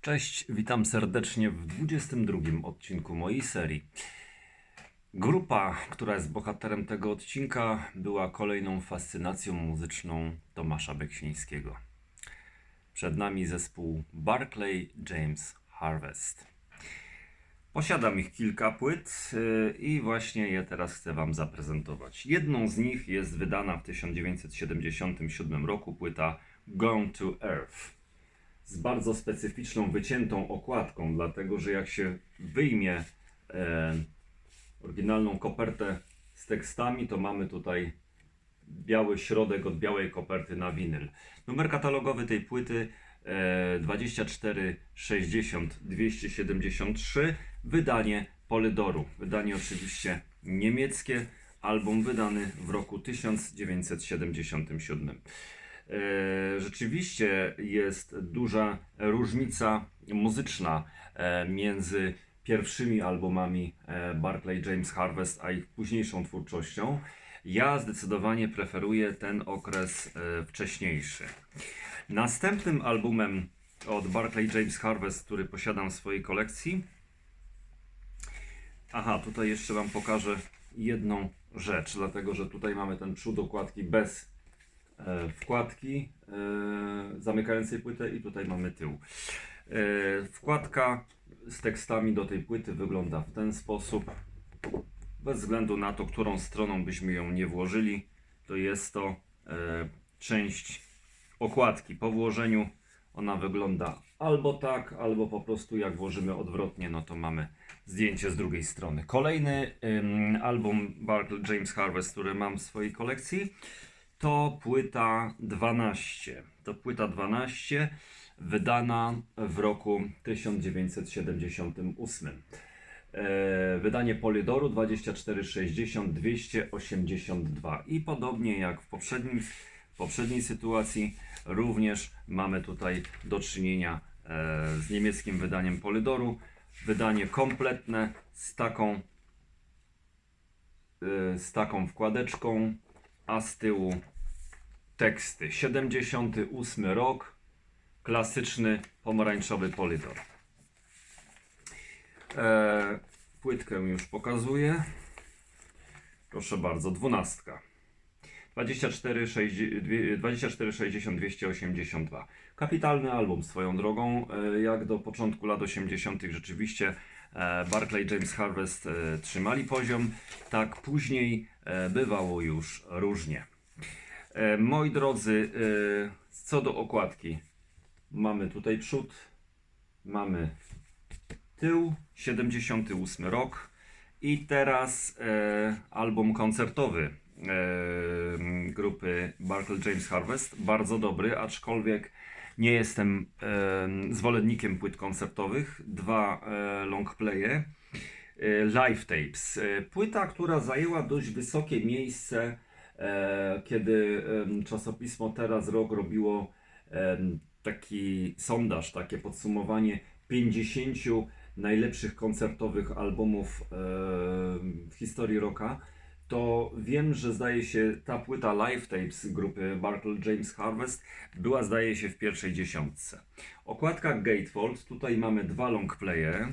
Cześć, witam serdecznie w 22 odcinku mojej serii. Grupa, która jest bohaterem tego odcinka, była kolejną fascynacją muzyczną Tomasza Beksińskiego. Przed nami zespół Barclay James Harvest. Posiadam ich kilka płyt yy, i właśnie je teraz chcę Wam zaprezentować. Jedną z nich jest wydana w 1977 roku płyta Gone to Earth z bardzo specyficzną, wyciętą okładką, dlatego że jak się wyjmie e, oryginalną kopertę z tekstami, to mamy tutaj biały środek od białej koperty na winyl. Numer katalogowy tej płyty e, 24 60 273, wydanie Polydoru. Wydanie oczywiście niemieckie, album wydany w roku 1977. E, Rzeczywiście jest duża różnica muzyczna e, między pierwszymi albumami e, Barclay James Harvest a ich późniejszą twórczością. Ja zdecydowanie preferuję ten okres wcześniejszy. Następnym albumem od Barclay James Harvest, który posiadam w swojej kolekcji. Aha, tutaj jeszcze Wam pokażę jedną rzecz, dlatego że tutaj mamy ten przód okładki bez wkładki e, zamykającej płytę i tutaj mamy tył. E, wkładka z tekstami do tej płyty wygląda w ten sposób. Bez względu na to, którą stroną byśmy ją nie włożyli, to jest to e, część okładki. Po włożeniu ona wygląda albo tak, albo po prostu jak włożymy odwrotnie, no to mamy zdjęcie z drugiej strony. Kolejny album Barclay James Harvest, który mam w swojej kolekcji, to płyta 12. To płyta 12, wydana w roku 1978. E, wydanie Polydoru 2460 282 i podobnie jak w poprzednim, poprzedniej sytuacji również mamy tutaj do czynienia e, z niemieckim wydaniem Polydoru. Wydanie kompletne z taką e, z taką wkładeczką, a z tyłu teksty. 78 rok, klasyczny pomarańczowy polydor. E, płytkę już pokazuję. Proszę bardzo, dwunastka. 24, 24 60 282. Kapitalny album swoją drogą. E, Jak do początku lat 80. rzeczywiście e, Barclay James Harvest trzymali poziom, tak później bywało już różnie. E, Moi drodzy, e, co do okładki, mamy tutaj przód, mamy tył, 78 rok i teraz e, album koncertowy grupy Barclay James Harvest, bardzo dobry, aczkolwiek nie jestem zwolennikiem płyt koncertowych, dwa e, long playe, e, live tapes. Płyta, która zajęła dość wysokie miejsce, kiedy em, czasopismo Teraz Rok robiło taki sondaż, takie podsumowanie 50 najlepszych koncertowych albumów e, w historii rocka, to wiem, że zdaje się ta płyta Live Tapes grupy Barclay James Harvest była zdaje się w pierwszej dziesiątce. Okładka Gatefold, tutaj mamy dwa long playe.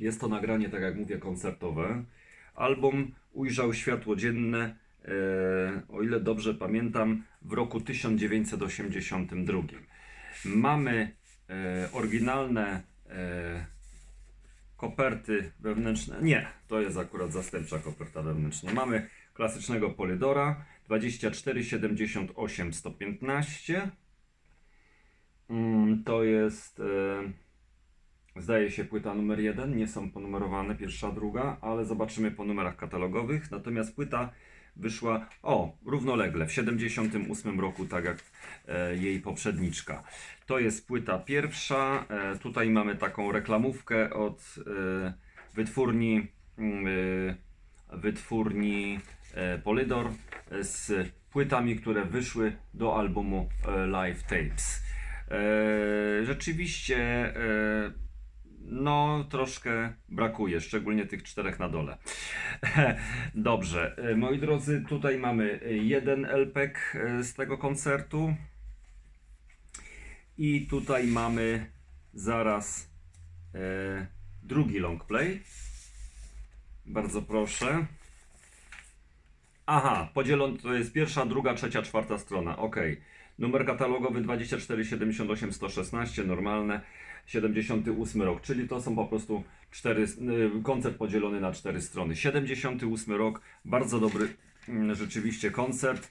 Jest to nagranie, tak jak mówię, koncertowe. Album ujrzał światło dzienne, e, o ile dobrze pamiętam, w roku 1982. Mamy e, oryginalne e, koperty wewnętrzne. Nie, to jest akurat zastępcza koperta wewnętrzna. Mamy klasycznego Polydora 24 78 115. Mm, To jest zdaje się płyta numer 1, nie są ponumerowane pierwsza, druga, ale zobaczymy po numerach katalogowych. Natomiast płyta wyszła o równolegle w 78 roku, tak jak e, jej poprzedniczka. To jest płyta pierwsza. E, tutaj mamy taką reklamówkę od e, wytwórni mm, e, wytwórni e, Polydor e, z płytami, które wyszły do albumu e, Live Tapes. Rzeczywiście no troszkę brakuje, szczególnie tych czterech na dole. Dobrze, e, moi drodzy, tutaj mamy jeden LPEK e, z tego koncertu. I tutaj mamy zaraz e, drugi long play. Bardzo proszę. Aha, podzielony to jest pierwsza, druga, trzecia, czwarta strona. Ok. Numer katalogowy 24 78 116, normalne 78 rok, czyli to są po prostu cztery, y, koncert podzielony na cztery strony. 78 rok, bardzo dobry mm, rzeczywiście koncert.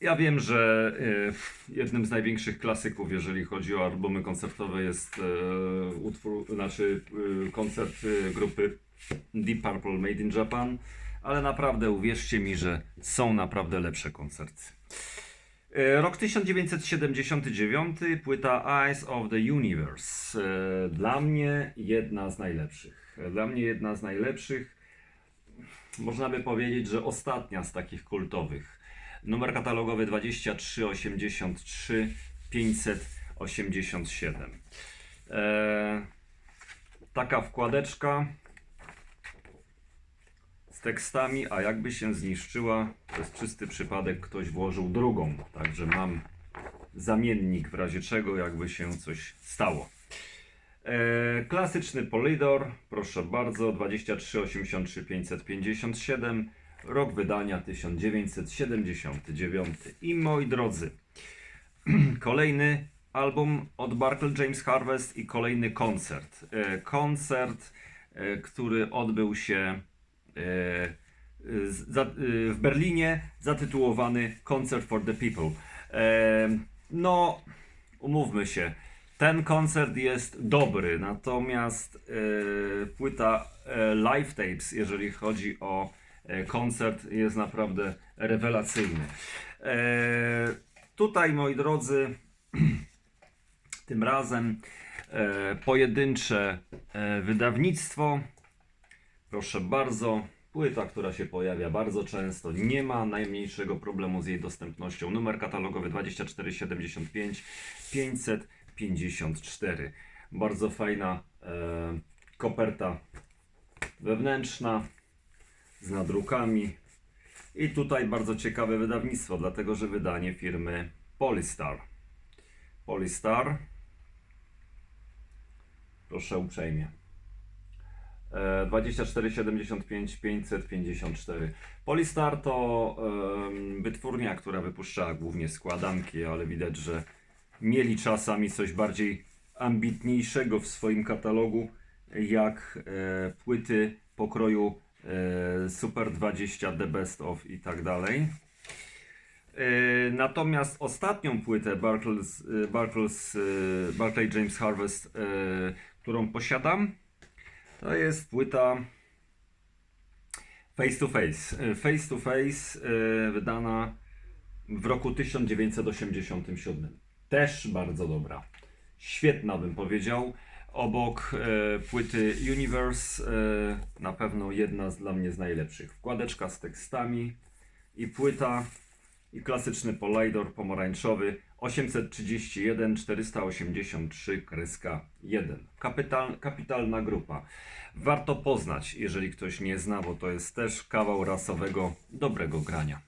Ja wiem, że y, jednym z największych klasyków, jeżeli chodzi o albumy koncertowe, jest y, utwór, znaczy koncert grupy Deep Purple Made in Japan, ale naprawdę uwierzcie mi, że są naprawdę lepsze koncerty. E, Rok 1979, płyta Eyes of the Universe. E, Dla mnie jedna z najlepszych. Dla mnie jedna z najlepszych. Można by powiedzieć, że ostatnia z takich kultowych. Numer katalogowy 2383 587. E, taka wkładeczka z tekstami, a jakby się zniszczyła, to jest czysty przypadek, ktoś włożył drugą. Także mam zamiennik w razie czego, jakby się coś stało. E, klasyczny Polydor, proszę bardzo, 23 83 557, rok wydania 1979. I moi drodzy, kolejny album od Barclay James Harvest i kolejny koncert. E, koncert, e, który odbył się w Berlinie, zatytułowany Concert for the People. E, no, umówmy się, ten koncert jest dobry, natomiast e, płyta e, Live Tapes, jeżeli chodzi o e, koncert, jest naprawdę rewelacyjny. E, tutaj, moi drodzy, tym razem e, pojedyncze e, wydawnictwo. Proszę bardzo, płyta, która się pojawia bardzo często, nie ma najmniejszego problemu z jej dostępnością. Numer katalogowy 2475 554. Bardzo fajna e, koperta wewnętrzna z nadrukami. I tutaj bardzo ciekawe wydawnictwo, dlatego że wydanie firmy Polystar. Polystar. Proszę uprzejmie. E, 24 75 554. Polystar to wytwórnia, która wypuszcza głównie składanki, ale widać, że mieli czasami coś bardziej ambitniejszego w swoim katalogu, jak e, płyty pokroju e, Super 20, The Best of i tak dalej. E, Natomiast ostatnią płytę Barclays, Barclays, Barclay James Harvest, którą posiadam, to jest płyta Face to Face. E, Face to Face e, wydana w roku 1987. Też bardzo dobra. Świetna bym powiedział. Obok e, płyty Universe na pewno jedna z, dla mnie z najlepszych. Wkładeczka z tekstami i płyta i klasyczny Polydor pomarańczowy 831 483 kreska 1. Kapital, kapitalna grupa. Warto poznać, jeżeli ktoś nie zna, bo to jest też kawał rasowego dobrego grania.